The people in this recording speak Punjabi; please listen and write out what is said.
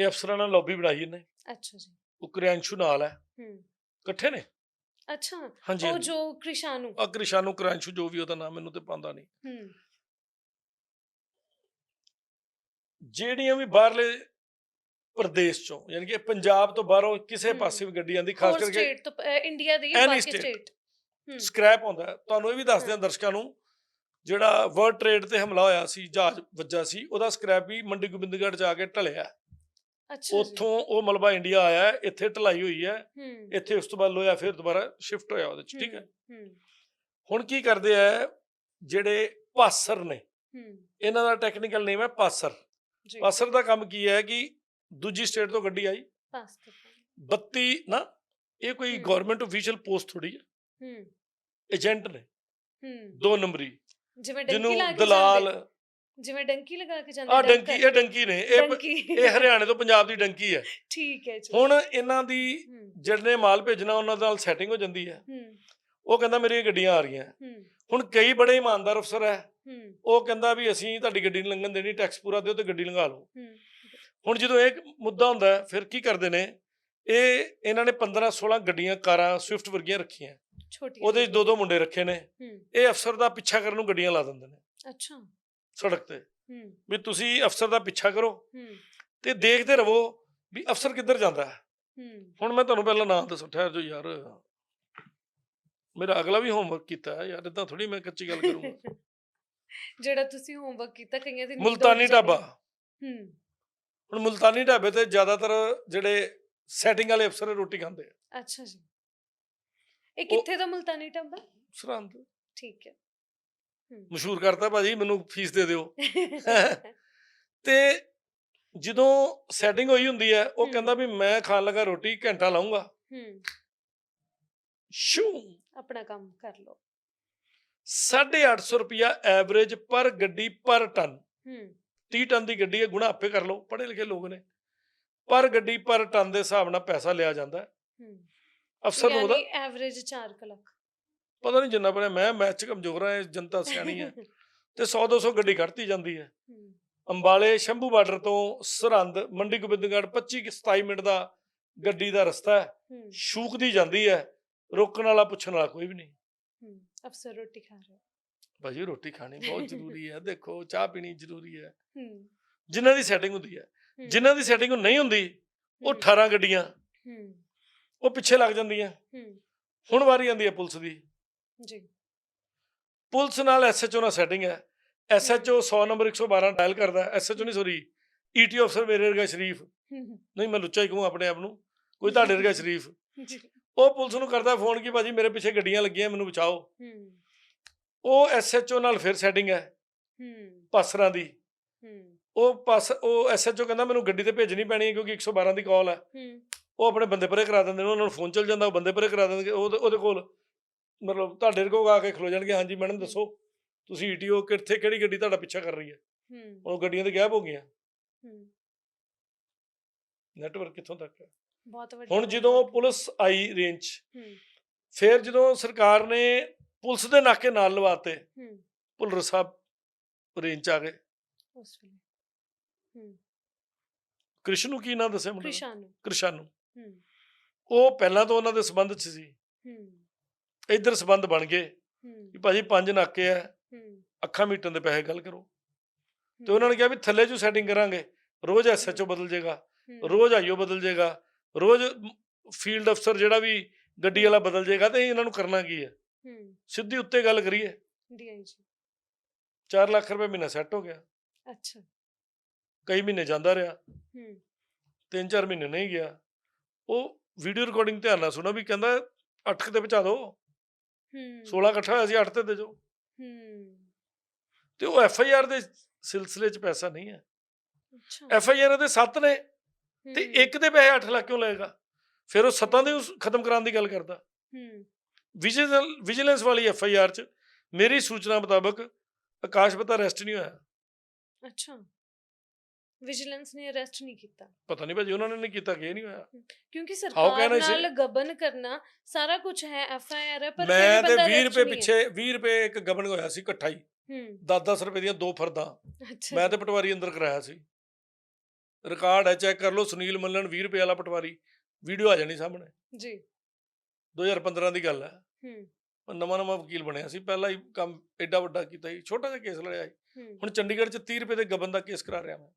ਇਹ ਅਫਸਰਾਂ ਨਾਲ ਲੌਬੀ ਬਣਾਈ ਇਹਨੇ। ਅੱਛਾ ਜੀ। ਉਹ ਕ੍ਰਿਆਂਸ਼ੂ ਨਾਲ ਹੈ। ਹੂੰ। ਇਕੱਠੇ ਨੇ? ਅੱਛਾ। ਹਾਂਜੀ ਉਹ। ਜੋ ਕ੍ਰਿਸ਼ਾਨੂ। ਅਗ੍ਰਿਸ਼ਾਨੂ ਕ੍ਰਿਆਂਸ਼ੂ ਜੋ ਵੀ ਉਹਦਾ ਨਾਮ ਮੈਨੂੰ ਤੇ ਪਾਉਂਦਾ ਨਹੀਂ। ਹੂੰ। ਜਿਹੜੀਆਂ ਵੀ ਬਾਹਰਲੇ ਪ੍ਰਦੇਸ਼ ਚੋਂ ਯਾਨੀ ਕਿ ਪੰਜਾਬ ਤੋਂ ਬਾਹਰੋਂ ਕਿਸੇ। ਪਾਸੇ ਵੀ ਗੱਡੀ ਆਂਦੀ ਖਾਸ ਹੋਰ ਕਰਕੇ ਸਟੇਟ ਤੋਂ ਇੰਡੀਆ ਦੀ Any ਬਾਕੀ state। ਸਟੇਟ ਹੂੰ। ਸਕ੍ਰੈਪ ਆਉਂਦਾ ਹੈ। ਤੁਹਾਨੂੰ ਇਹ ਵੀ ਦੱਸਦੇ ਹਮ। ਦਰਸ਼ਕਾਂ ਨੂੰ ਜਿਹੜਾ ਵਰਲਡ ਟ੍ਰੇਡ ਤੇ ਹਮਲਾ ਹੋਇਆ ਸੀ ਜਹਾਜ਼ ਵੱਜਾ ਸੀ ਉਹਦਾ ਸਕ੍ਰੈਪ ਵੀ ਮੰਡੀ ਗੋਬਿੰਦਗੜ੍ਹ ਜਾ ਕੇ ਢਲਿਆ ਉੱਥੋਂ ਉਹ ਮਲਬਾ ਇੰਡੀਆ ਆਇਆ ਇੱਥੇ ਢਲਾਈ ਹੋਈ ਹੈ। ਇੱਥੇ ਉਸ ਤੋਂ ਬਾਅਦ ਲੋਇਆ ਫਿਰ ਦੁਬਾਰਾ ਸ਼ਿਫਟ ਹੋਇਆ ਉਹਦੇ ਚ ਠੀਕ ਹੈ। ਹੁਣ ਕੀ ਕਰਦੇ ਆ ਜਿਹੜੇ ਪਾਸਰ ਨੇ ਇਹਨਾਂ ਦਾ ਟੈਕਨੀਕਲ ਨੇਮ ਹੈ ਪਾਸਰ। ਪਾਸਰ ਦਾ ਕੰਮ ਕੀ ਹੈ ਕਿ ਦੂਜੀ ਸਟੇਟ ਤੋਂ ਗੱਡੀ ਆਈ। ਪਾਸ 32 ਨਾ ਇਹ ਕੋਈ। ਗਵਰਨਮੈਂਟ ਅਫੀਸ਼ੀਅਲ ਪੋਸਟ ਥੋੜੀ ਹੈ। ਹੂੰ। ਏਜੰਟ ਨੇ। ਹੂੰ। ਦੋ ਨੰਬਰੀ। ਜਿਵੇਂ ਡੰਕੀ ਜਿਹਨੂੰ ਲਾ ਕੇ ਦਲਾਲ ਜਿਵੇਂ ਡੰਕੀ ਲਗਾ ਕੇ ਜਾਂਦੇ ਆ ਡੰਕ ਡੰਕੀ ਇਹ ਡੰਕੀ ਨੇ ਇਹ ਇਹ ਹਰਿਆਣੇ ਤੋਂ ਪੰਜਾਬ ਦੀ ਡੰਕੀ ਹੈ। ਠੀਕ ਹੈ ਜੀ। ਹੁਣ ਇਹਨਾਂ ਦੀ ਜਿਹੜੇ ਮਾਲ ਭੇਜਣਾ ਉਹਨਾਂ ਨਾਲ ਸੈਟਿੰਗ ਹੋ ਜਾਂਦੀ ਹੈ। ਉਹ ਕਹਿੰਦਾ ਮੇਰੀਆਂ ਗੱਡੀਆਂ ਆ ਰਹੀਆਂ। ਹੁਣ ਕਈ ਬੜੇ ਇਮਾਨਦਾਰ ਅਫਸਰ ਹੈ। ਉਹ ਕਹਿੰਦਾ ਵੀ ਅਸੀਂ ਤੁਹਾਡੀ ਗੱਡੀ ਨਹੀਂ ਲੰਘਣ ਦੇਣੀ ਟੈਕਸ ਪੂਰਾ ਦਿਓ ਤੇ ਗੱਡੀ ਲੰਘਾ ਲਓ। ਹੁਣ ਜਦੋਂ ਇਹ ਮੁੱਦਾ ਹੁੰਦਾ ਫਿਰ ਕੀ ਕਰਦੇ ਨੇ? ਇਹ ਇਹਨਾਂ ਨੇ 15 16 ਗੱਡੀਆਂ ਕਾਰਾਂ ਸਵਿਫਟ ਵਰਗੀਆਂ ਰੱਖੀਆਂ। ਛੋਟੀ ਉਹਦੇ 'ਚ ਦੋ ਦੋ ਮੁੰਡੇ ਰੱਖੇ ਨੇ। ਇਹ ਅਫਸਰ ਦਾ ਪਿੱਛਾ ਕਰਨ ਨੂੰ ਗੱਡੀਆਂ ਲਾ ਦਿੰਦੇ ਨੇ। ਅੱਛਾ। ਸੜਕ ਤੇ। ਵੀ ਤੁਸੀਂ ਅਫਸਰ ਦਾ ਪਿੱਛਾ ਕਰੋ ਤੇ ਦੇਖਦੇ ਰਹੋ ਵੀ ਅਫਸਰ ਕਿੱਧਰ ਜਾਂਦਾ ਹੈ। ਹੁਣ ਮੈਂ ਤੁਹਾਨੂੰ ਪਹਿਲਾਂ ਨਾਮ ਦੱਸੋ ਠਹਿਰ ਜੋ ਯਾਰ ਮੇਰਾ ਅਗਲਾ ਵੀ ਹੋਮਵਰਕ ਕੀਤਾ ਹੈ। ਯਾਰ ਇਦਾਂ ਥੋੜੀ ਮੈਂ ਕੱਚੀ ਗੱਲ ਕਰੂੰਗਾ। ਜਿਹੜਾ ਤੁਸੀਂ ਹੋਮਵਰਕ ਕੀਤਾ ਕਈਆਂ ਦੀ ਮੁਲਤਾਨੀ। ਢਾਬਾ। ਹੂੰ। ਹੁਣ ਮੁਲਤਾਨੀ ਢਾਬੇ ਤੇ ਜ਼ਿਆਦਾਤਰ ਜਿਹੜੇ ਸੈਟਿੰਗ ਵਾਲੇ ਅਫਸਰ ਰੋਟੀ ਖਾਂਦੇ ਆ। ਅੱਛਾ ਜੀ। ਇਹ ਕਿੱਥੇ ਦਾ ਮੁਲਤਾਨੀ ਢਾਬਾ? ਸਰਹੰਦ। ਠੀਕ ਹੈ। ਮਸ਼ਹੂਰ ਕਰਤਾ ਭਾਜੀ ਮੈਨੂੰ ਫੀਸ ਦੇ ਦਿਓ। ਤੇ ਜਦੋਂ ਸੈਟਿੰਗ ਹੋਈ ਹੁੰਦੀ ਹੈ ਉਹ। ਕਹਿੰਦਾ ਵੀ ਮੈਂ ਖਾਣ ਲੱਗਾ ਰੋਟੀ ਘੰਟਾ ਲਾਉਂਗਾ ਹੂੰ। ਸ਼ੂ। ਆਪਣਾ ਕੰਮ ਕਰ ਲਓ। 850 ਰੁਪਿਆ ਐਵਰੇਜ ਪਰ ਗੱਡੀ ਪਰ ਟਨ। ਹੂੰ। 30 ਟਨ ਦੀ ਗੱਡੀ ਹੈ ਗੁਣਾ ਆਪੇ ਕਰ ਲਓ ਪੜ੍ਹੇ ਲਿਖੇ ਲੋਕ ਨੇ। ਪਰ ਗੱਡੀ ਪਰ ਟਨ ਦੇ ਹਿਸਾਬ ਨਾਲ ਪੈਸਾ ਲਿਆ ਜਾਂਦਾ। ਹੈ। ਹੂੰ ਅਫਸਰ ਨੂੰ ਉਹਦਾ ਐਵਰੇਜ 4 ਲੱਖ। ਪਤਾ ਨਹੀਂ ਜਿੰਨਾ ਬਣਿਆ ਮੈਂ ਮੈਥ ਚ ਕਮਜ਼ੋਰ ਆ ਇਹ ਜਨਤਾ ਸਿਆਣੀ ਹੈ। ਤੇ 100 200 ਗੱਡੀ ਕੱਢਤੀ ਜਾਂਦੀ ਹੈ। ਅੰਬਾਲੇ ਸ਼ੰਭੂ ਬਾਰਡਰ ਤੋਂ ਸਰਹੰਦ ਮੰਡੀ ਗੋਬਿੰਦਗੜ੍ਹ 25 ਕੁ 27 ਮਿੰਟ ਦਾ ਗੱਡੀ ਦਾ ਰਸਤਾ ਹੈ। ਸ਼ੂਕਦੀ ਜਾਂਦੀ ਹੈ ਰੋਕਣ ਵਾਲਾ ਪੁੱਛਣ ਵਾਲਾ ਕੋਈ ਵੀ ਨਹੀਂ। ਅਫਸਰ ਰੋਟੀ ਖਾ ਰਹੇ। ਭਾਜੀ ਰੋਟੀ ਖਾਣੀ ਬਹੁਤ ਜ਼ਰੂਰੀ ਹੈ ਦੇਖੋ ਚਾਹ ਪੀਣੀ ਜ਼ਰੂਰੀ ਹੈ। ਜਿਨ੍ਹਾਂ ਦੀ ਸੈਟਿੰਗ ਹੁੰਦੀ ਹੈ ਜਿਨ੍ਹਾਂ ਦੀ ਸੈਟਿੰਗ ਨਹੀਂ ਹੁੰਦੀ ਉਹ ਹੂੰ, 18 ਗੱਡੀਆਂ ਉਹ ਪਿੱਛੇ ਲੱਗ ਜਾਂਦੀਆਂ। ਹੁਣ ਵਾਰੀ ਆਉਂਦੀ ਹੈ ਪੁਲਿਸ ਦੀ। ਜੀ। ਪੁਲਿਸ ਨਾਲ ਐਸਐਚਓ ਨਾਲ ਸੈਟਿੰਗ ਹੈ। ਐਸਐਚਓ 100 ਨੰਬਰ 112 ਡਾਇਲ ਕਰਦਾ। ਐਸਐਚਓ ਨਹੀਂ ਸੌਰੀ ਈਟੀਓ ਅਫਸਰ ਮੇਰੇ ਵਰਗਾ ਸ਼ਰੀਫ। ਨਹੀਂ ਮੈਂ ਲੁੱਚਾ ਹੀ ਕਹੂੰ ਆਪਣੇ ਆਪ ਨੂੰ। ਕੋਈ ਤੁਹਾਡੇ ਵਰਗਾ ਸ਼ਰੀਫ। ਜੀ। ਉਹ ਪੁਲਿਸ ਨੂੰ ਕਰਦਾ ਫੋਨ ਕਿ ਭਾਜੀ ਮੇਰੇ ਪਿੱਛੇ ਗੱਡੀਆਂ ਲੱਗੀਆਂ ਮੈਨੂੰ ਬਚਾਓ। ਉਹ ਐਸਐਚਓ ਨਾਲ ਫਿਰ ਸੈਟਿੰਗ ਹੈ। ਪਾਸਰਾਂ ਦੀ। ਉਹ ਪਾਸ ਉਹ ਐਸਐਚਓ ਕਹਿੰਦਾ ਮੈਨੂੰ ਗੱਡੀ ਤੇ ਭੇਜਣੀ ਪੈਣੀ ਹੈ ਕਿਉਂਕਿ 112 ਦੀ ਕਾਲ ਹੈ। ਉਹ ਆਪਣੇ ਬੰਦੇ ਪਰੇ ਕਰਾ ਦਿੰਦੇ ਨੇ ਉਹਨਾਂ ਨੂੰ ਫੋਨ ਚੱਲ ਜਾਂਦਾ ਉਹ ਬੰਦੇ ਪਰੇ ਕਰਾ ਦਿੰਦੇ ਉਹਦੇ ਕੋਲ ਮਤਲਬ ਤੁਹਾਡੇ ਕੋਲ ਆ ਕੇ ਖਲੋ ਜਾਣਗੇ ਹਾਂਜੀ ਮੈਡਮ ਦੱਸੋ ਤੁਸੀਂ ਈਟੀਓ ਕਿੱਥੇ ਕਿਹੜੀ ਗੱਡੀ ਤੁਹਾਡਾ ਪਿੱਛਾ ਕਰ ਰਹੀ ਹੈ? ਹੂੰ। ਉਹ ਗੱਡੀਆਂ ਤੇ ਗਾਇਬ ਹੋ ਗਈਆਂ। ਹੂੰ। ਨੈਟਵਰਕ ਕਿੱਥੋਂ ਤੱਕ ਹੈ? ਬਹੁਤ ਵੱਡੀ ਹੁਣ ਜਦੋਂ ਪੁਲਿਸ ਆਈ ਰੇਂਜ ਹੂੰ। ਫਿਰ ਜਦੋਂ ਸਰਕਾਰ ਨੇ ਪੁਲਿਸ ਦੇ ਨਾਕੇ ਨਾਲ ਲਵਾਤੇ ਹੂੰ। ਭੁੱਲਰ ਸਾਹਿਬ ਰੇਂਜ ਆ ਗਏ। ਉਸ ਵੇਲੇ। ਹੂੰ। ਕ੍ਰਿਸ਼ਨ ਨੂੰ ਕੀ ਨਾਂ ਦੱਸਿਆ ਮੁੰਡੇ? ਕ੍ਰਿਸ਼ਾਨੂ। ਹੂੰ। ਉਹ ਪਹਿਲਾਂ ਤੋਂ ਉਹਨਾਂ ਦੇ ਸਬੰਧ 'ਚ ਸੀ। ਹੂੰ। ਇੱਧਰ ਸਬੰਧ ਬਣ ਗਏ ਕਿ ਭਾਜੀ ਪੰਜ ਨਾਕੇ ਆ ਅੱਖਾਂ ਮੀਟਣ ਦੇ ਪੈਸੇ ਗੱਲ ਕਰੋ। ਤੇ ਉਹਨਾਂ ਨੇ ਕਿਹਾ ਵੀ ਥੱਲੇ ਜੂ ਸੈਟਿੰਗ ਕਰਾਂਗੇ ਰੋਜ਼ ਐਸਐਚਓ ਬਦਲ ਜਾਏਗਾ ਰੋਜ਼ ਆਈਓ ਬਦਲ ਜਾਏਗਾ ਰੋਜ਼ ਫੀਲਡ ਅਫਸਰ ਜਿਹੜਾ ਵੀ ਗੱਡੀ ਵਾਲਾ ਬਦਲ ਜਾਏਗਾ ਤੇ ਇਹਨਾਂ ਨੂੰ ਕਰਨਾ ਕੀ ਹੈ। ਸਿੱਧੀ ਉੱਤੇ ਗੱਲ ਕਰੀਏ। ਡੀਆਈਜੀ 4 ਲੱਖ ਰੁਪਏ ਮਹੀਨਾ ਸੈੱਟ ਹੋ ਗਿਆ। ਅੱਛਾ। ਕਈ ਮਹੀਨੇ ਜਾਂਦਾ ਰਿਹਾ। ਹੂੰ। 3-4 ਮਹੀਨੇ ਨਹੀਂ ਗਿਆ। ਉਹ ਵੀਡੀਓ ਰਿਕਾਰਡਿੰਗ ਧਿਆਨ ਨਾਲ ਸੁਣੋ ਵੀ ਕਹਿੰਦਾ 8 ਤੇ ਪਹੁੰਚਾ ਦਿਓ ਹੂੰ 16 ਇਕੱਠਾ ਹੋਇਆ ਸੀ 8 ਤੇ ਦੇ ਹੂੰ। ਤੇ ਉਹ ਐਫ ਆਈ ਆਰ ਦੇ ਸਿਲਸਿਲੇ 'ਚ ਪੈਸਾ ਨਹੀਂ ਹੈ। ਅੱਛਾ। ਐਫ ਆਈ ਆਰ ਦੇ 7 ਨੇ ਤੇ ਇੱਕ ਦੇ ਪੈਸੇ 8 ਲੱਖ ਕਿਉਂ ਲਏਗਾ? ਫਿਰ ਉਹ ਸੱਤਾਂ ਦੇ ਖਤਮ ਕਰਾਉਣ ਦੀ ਗੱਲ ਕਰਦਾ। ਹੂੰ। ਵਿਜੀਲੈਂਸ ਵਿਜੀਲੈਂਸ ਵਾਲੀ ਐਫ ਆਈ ਆਰ 'ਚ ਮੇਰੀ ਸੂਚਨਾ ਮੁਤਾਬਕ ਆਕਾਸ਼ ਪਤਾ ਅਰੈਸਟ ਨਹੀਂ ਹੋਇਆ। ਅੱਛਾ। ਵਿਜੀਲੈਂਸ ਨੇ ਅਰੈਸਟ ਨਹੀਂ ਕੀਤਾ। ਪਤਾ ਨਹੀਂ ਭਾਜੀ ਉਹਨਾਂ ਨੇ ਨਹੀਂ ਕੀਤਾ ਕਿ ਨਹੀਂ ਹੋਇਆ? ਕਿਉਂਕਿ ਸਰਕਾਰ ਨਾਲ ਗਬਨ ਕਰਨਾ ਸਾਰਾ ਕੁਝ ਹੈ ਐਫ ਆਈ ਆਰ ਹੈ ਪਰ ਮੈਂ ਤੇ ਬੰਦਾ 20 arrest ਰੁਪਏ। ਪਿੱਛੇ 20 ਰੁਪਏ ਇੱਕ ਗਬਨ ਹੋਇਆ ਸੀ ਇਕੱਠਾ ਹੀ। ਹੂੰ। 10-10 ਰੁਪਏ ਦੀਆਂ ਦੋ ਫਰਦਾਂ। ਅੱਛਾ। ਮੈਂ ਤੇ ਪਟਵਾਰੀ ਅੰਦਰ ਕਰਾਇਆ ਸੀ। ਰਿਕਾਰਡ ਹੈ ਚੈੱਕ ਕਰ ਲਓ ਸੁਨੀਲ ਮੱਲਣ 20 ਰੁਪਏ ਵਾਲਾ ਪਟਵਾਰੀ। ਵੀਡੀਓ ਆ ਜਾਣੀ ਸਾਹਮਣੇ। ਜੀ। 2015 ਦੀ ਗੱਲ ਹੈ। ਹੂੰ। ਨਵਾਂ ਨਵਾਂ ਵਕੀਲ ਬਣਿਆ ਸੀ ਪਹਿਲਾਂ ਹੀ ਕੰਮ ਐਡਾ ਵੱਡਾ ਕੀਤਾ ਸੀ ਛੋਟਾ ਜਿਹਾ ਕੇਸ ਲੜਿਆ ਸੀ। ਹੁਣ ਚੰਡੀਗੜ੍ਹ 'ਚ 30 ਰੁਪਏ ਦੇ ਗਬਨ ਦਾ ਕੇਸ ਕਰਾ ਰਿਹਾ ਮੈਂ।